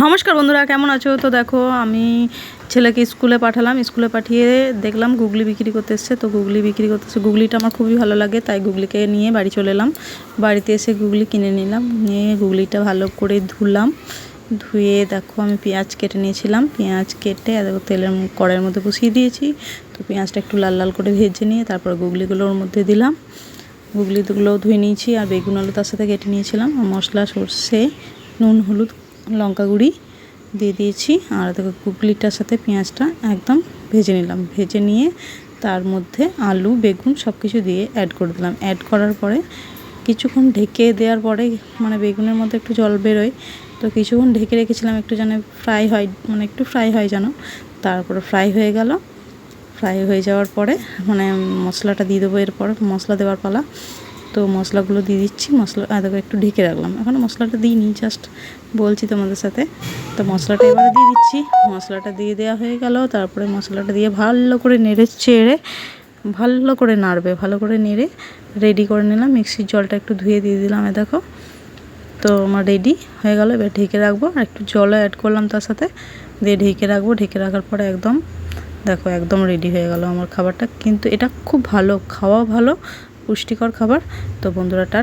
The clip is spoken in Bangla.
নমস্কার বন্ধুরা, কেমন আছো? তো দেখো, আমি ছেলেকে স্কুলে পাঠালাম। স্কুলে পাঠিয়ে দেখলাম গুগলি বিক্রি করতে এসছে। তো গুগলি বিক্রি করতে করতেছে গুগলিটা আমার খুবই ভালো লাগে, তাই গুগলিকে নিয়ে বাড়ি চলে এলাম। বাড়িতে এসে গুগলি কিনে নিলাম, নিয়ে গুগলিটা ভালো করে ধুলাম। ধুয়ে দেখো, আমি পেঁয়াজ কেটে নিয়েছিলাম। পেঁয়াজ কেটে দেখো, তেলের কড়াইয়ের মধ্যে বসিয়ে দিয়েছি। তো পেঁয়াজটা একটু লাল লাল করে ভেজে নিয়ে তারপর গুগলিগুলো ওর মধ্যে দিলাম। গুগলিগুলোও ধুয়ে নিয়েছি, আর বেগুন আলু তার সাথে কেটে নিয়েছিলাম। মশলা, সর্ষে, নুন, হলুদ লঙ্কা গুঁড়ি দিয়ে দিয়েছি, আর দেখো গুগলিটার সাথে পেঁয়াজটা একদম ভেজে নিলাম। ভেজে নিয়ে তার মধ্যে আলু, বেগুন সব কিছু দিয়ে অ্যাড করে দিলাম। অ্যাড করার পরে কিছুক্ষণ ঢেকে দেওয়ার পরে মানে বেগুনের মধ্যে একটু জল বেরোয়, তো কিছুক্ষণ ঢেকে রেখেছিলাম, একটু যেন ফ্রাই হয় মানে একটু ফ্রাই হয় যেন। তারপরে ফ্রাই হয়ে গেল। ফ্রাই হয়ে যাওয়ার পরে মানে মশলাটা দিয়ে দেবো এরপর, মশলা দেওয়ার পালা। তো মশলাগুলো দিয়ে দিচ্ছি, মশলা দেখো একটু ঢেকে রাখলাম। এখনও মশলাটা দিইনি জাস্ট বলছি তোমাদের সাথে। তো মশলাটা এবারে দিয়ে দিচ্ছি। মশলাটা দিয়ে দেওয়া হয়ে গেল, তারপরে মশলাটা দিয়ে ভালো করে নেড়ে চেড়ে, ভালো করে নাড়বে, ভালো করে নেড়ে রেডি করে নিলাম। মিক্সির জলটা একটু ধুয়ে দিয়ে দিলাম, এ দেখো। তো আমার রেডি হয়ে গেল, এবার ঢেকে রাখব। আর একটু জলও অ্যাড করলাম তার সাথে। দিয়ে ঢেকে রাখব, ঢেকে রাখার পরে একদম, দেখো একদম রেডি হয়ে গেল আমার খাবারটা। কিন্তু এটা খুব ভালো খাওয়া ভালো পুষ্টিকর খাবার। তো বন্ধুরা টাটা।